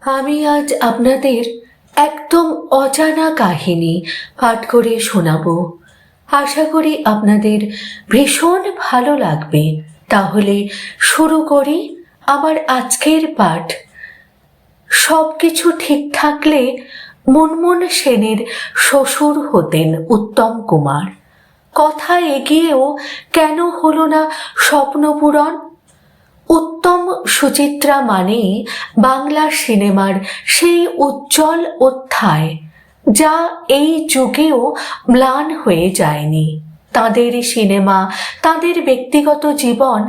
আমি আজ আপনাদের একদম অজানা কাহিনী পাঠ করে শোনাবো। আশা করি আপনাদের ভীষণ ভালো লাগবে। তাহলে শুরু করি আমার আজকের পাঠ। সব কিছু ঠিক থাকলে মুনমুন সেনের শ্বশুর হতেন উত্তম কুমার। কথা এগিয়েও কেন হলো না স্বপ্নপূরণ? উত্তম সুচিত্রা মানেই বাংলা সিনেমার সেই উজ্জ্বল অধ্যায়, যা এই যুগেও ম্লান হয়ে যায়নি। তাদের সিনেমা, তাদের ব্যক্তিগত জীবন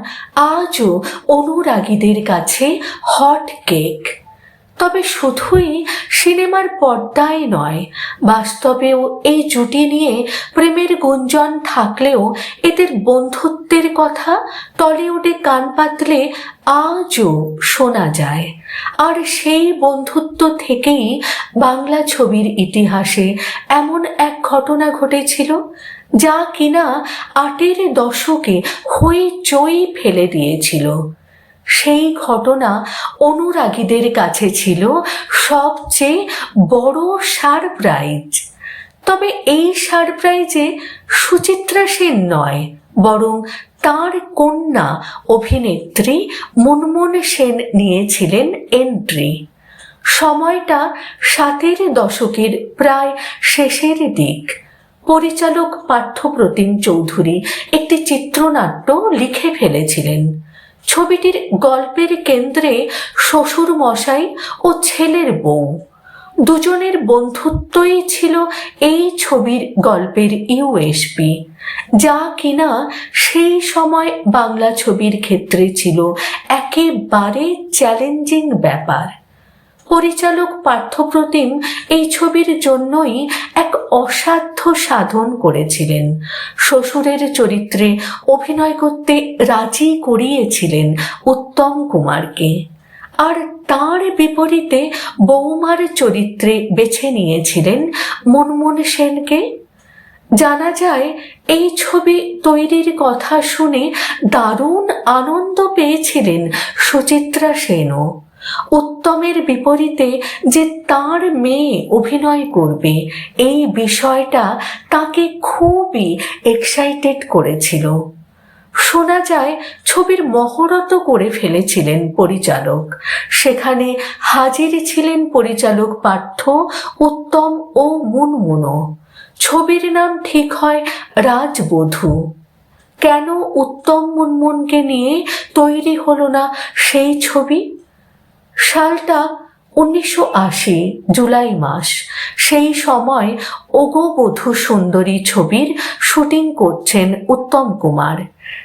আজও অনুরাগীদের কাছে হট কেক। তবে শুধুই সিনেমার পর্দায় নয়, বাস্তবেও এই জুটি নিয়ে প্রেমের গুঞ্জন থাকলেও এদের বন্ধুত্বের কথা টলিউডে কান পাতলে আজও শোনা যায়। আর সেই বন্ধুত্ব থেকেই বাংলা ছবির ইতিহাসে এমন এক ঘটনা ঘটেছিল, যা কিনা আটের দশকে হইচই ফেলে দিয়েছিল। সেই ঘটনা অনুরাগীদের কাছে ছিল সবচেয়ে বড় সারপ্রাইজ। তবে এই সারপ্রাইজে সুচিত্রা সেন নয়, বরং তার কন্যা অভিনেত্রী মুনমুন সেন নিয়েছিলেন এন্ট্রি সময়টা সাতের দশকের প্রায় শেষের দিক। পরিচালক পার্থপ্রতিম চৌধুরী একটি চিত্রনাট্য লিখে ফেলেছিলেন। ছবিটির গল্পের কেন্দ্রে শ্বশুর মশাই ও ছেলের বউ। দুজনের বন্ধুত্বই ছিল এই ছবির গল্পের ইউএসপি যা কিনা সেই সময় বাংলা ছবির ক্ষেত্রে ছিল একেবারে চ্যালেঞ্জিং ব্যাপার। পরিচালক পার্থপ্রতিম এই ছবির জন্যই এক অসাধ্য সাধন করেছিলেন। শ্বশুরের চরিত্রে অভিনয় করতে রাজি করিয়েছিলেন উত্তম কুমারকে। আর তার বিপরীতে বৌমার চরিত্রে বেছে নিয়েছিলেন মনমোহন সেনকে। জানা যায়, এই ছবি তৈরির কথা শুনে দারুণ আনন্দ পেয়েছিলেন সুচিত্রা সেনও। উত্তমের বিপরীতে যে তার মেয়ে অভিনয় করবে, এই বিষয়টা তাকে খুবই এক্সাইটেড করেছিল। শোনা যায় ছবির মহরত করে ফেলেছিলেন পরিচালক। সেখানে হাজির ছিলেন পরিচালক পার্থ, উত্তম ও মুনমুনো। ছবির নাম ঠিক হয় রাজবধূ। কেন উত্তম মুনমুনকে নিয়ে তৈরি হলো না সেই ছবি? সালটা উনিশশো আশি, জুলাই মাস। সেই সময় ওগো বধূ সুন্দরী ছবির শুটিং করছেন উত্তম কুমার।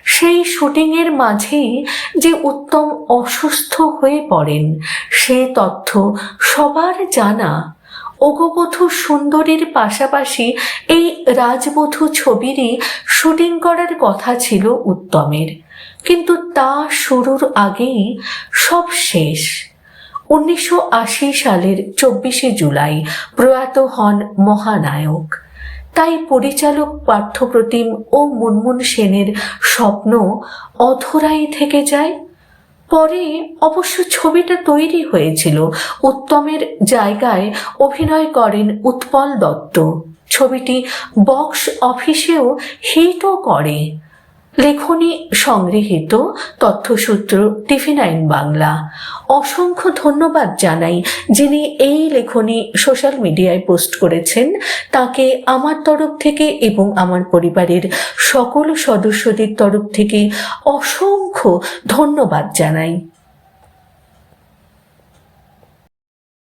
সেই শুটিংয়ের মাঝেই যে উত্তম অসুস্থ হয়ে পড়েন, সে তথ্য সবার জানা। ওগোবধূ সুন্দরীর পাশাপাশি এই রাজবধূ ছবিরই শুটিং করার কথা ছিল উত্তমের। কিন্তু তা শুরুর আগেই সব শেষ। উনিশশো আশি সালের চব্বিশে জুলাই প্রয়াত হন মহানায়ক। তাই পরিচালক পার্থপ্রতিম ও মুনমুন সেনের স্বপ্ন অধরাই থেকে যায়। পরে অবশ্য ছবিটা তৈরি হয়েছিল, উত্তমের জায়গায় অভিনয় করেন উৎপল দত্ত। ছবিটি বক্স অফিসেও হিটও করে। লেখনী সংগৃহীত তথ্যসূত্র টিভি নাইন বাংলা। অসংখ্য ধন্যবাদ জানাই যিনি এই লেখনী সোশ্যাল মিডিয়ায় পোস্ট করেছেন। তাকে আমার তরফ থেকে এবং আমার পরিবারের সকল সদস্যদের তরফ থেকে অসংখ্য ধন্যবাদ জানাই।